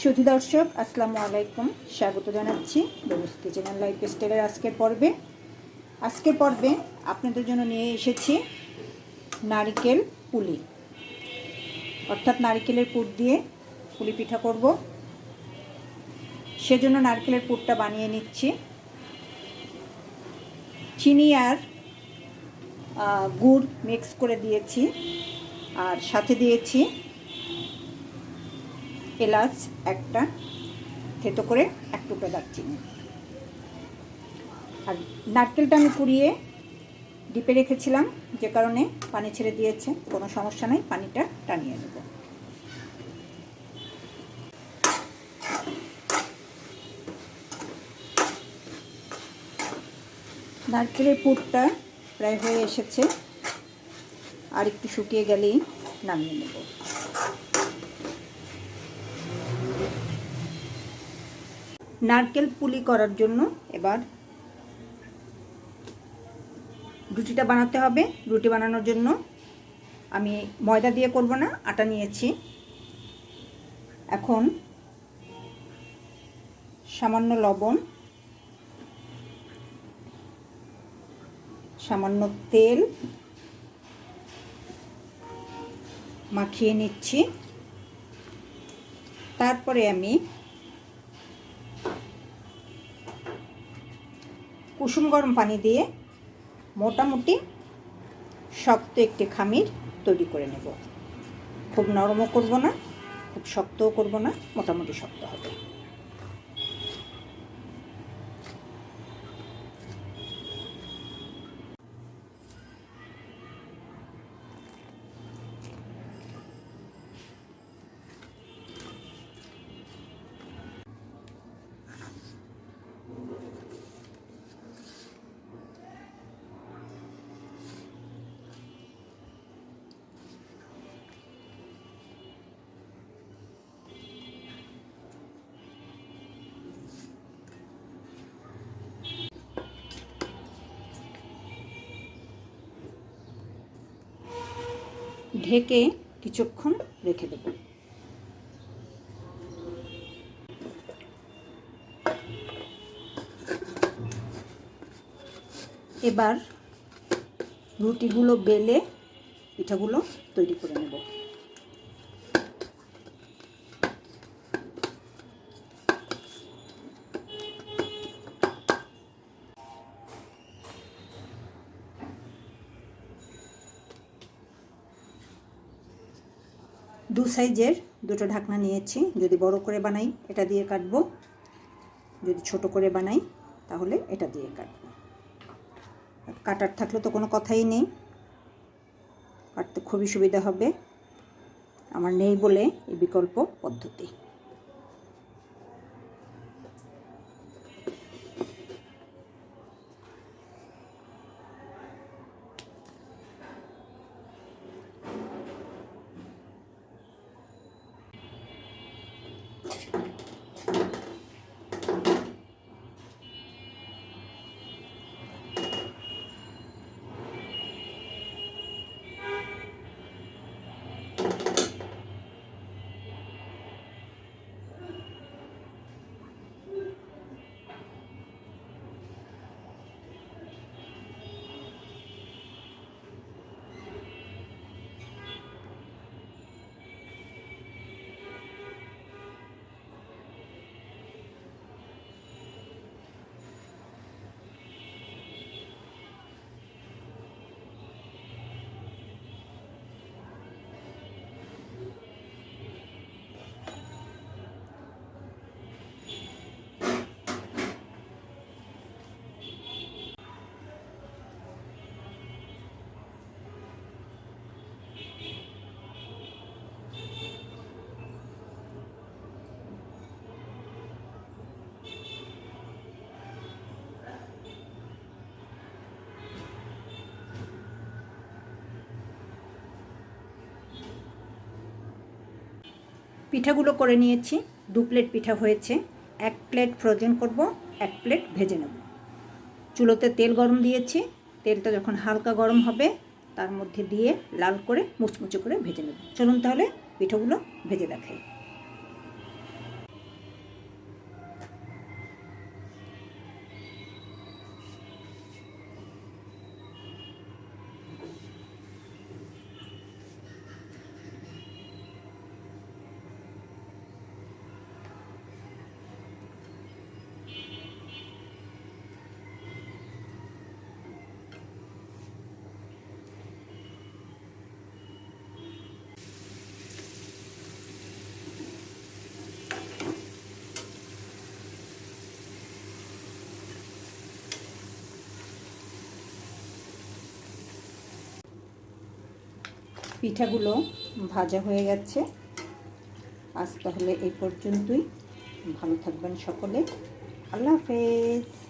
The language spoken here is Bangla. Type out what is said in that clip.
সুধী দর্শক, আসসালামু আলাইকুম। স্বাগত জানাচ্ছি ডোমস কিচেন লাইফ স্টাইলের আজকের পর্বে। আজকের পর্বে আপনাদের জন্য নিয়ে এসেছি নারিকেল পুলি। অর্থাৎ নারিকেলের পুর দিয়ে পুলি পিঠা করব। সেজন্য নারকেলের পুরটা বানিয়ে নিচ্ছি। চিনি আর গুড় মিক্স করে দিয়েছি। আর সাথে দিয়েছি এলাচ একটা, থেতো করে এক টুকরো দারচিনি। আর নারকেলটা আমি পুড়িয়ে ডিপে রেখেছিলাম, যে কারণে পানি ছেড়ে দিয়েছে, কোনো সমস্যা নেই, পানিটা টানিয়ে নেব। নারকেলের পুরটা প্রায় হয়ে এসেছে, আর একটু শুকিয়ে গেলেই নামিয়ে নেব। নারকেল পুলি করার জন্য এবার রুটিটা বানাতে হবে। রুটি বানানোর জন্য আমি ময়দা দিয়ে করব না, আটা নিয়েছি। এখন সামান্য লবণ, সামান্য তেল মাখিয়ে নিচ্ছি। তারপরে আমি কুসুম গরম পানি দিয়ে মোটামুটি শক্ত একটি খামির তৈরি করে নেব। খুব নরমও করব না, খুব শক্তও করব না, মোটামুটি শক্ত হবে। ঢেকে কিছুক্ষণ রেখে দেব। এবার রুটিগুলো বেলে পিঠাগুলো তৈরি করে নেব। দু সাইজের দুটো ঢাকনা নিয়েছি। যদি বড় করে বানাই, এটা দিয়ে কাটবো। যদি ছোট করে বানাই, তাহলে এটা দিয়ে কাটবো। কাটার থাকলে তো কোনো কথাই নেই। কাটতে খুবই সুবিধা হবে। আমার নেই বলে এই বিকল্প পদ্ধতি। পিঠাগুলো করে নিয়েছি। দু প্লেট পিঠা হয়েছে। এক প্লেট ফ্রোজেন করব, এক প্লেট ভেজে নেব। চুলোতে তেল গরম দিয়েছি। তেলটা যখন হালকা গরম হবে, তার মধ্যে দিয়ে লাল করে মুচমুচে করে ভেজে নেব। চলুন তাহলে পিঠাগুলো ভেজে দেখাই। পিঠাগুলো ভাজা হয়ে গেছে। আজ তাহলে এই পর্যন্তই। ভালো থাকবেন সকলে। আল্লাহ হাফেজ।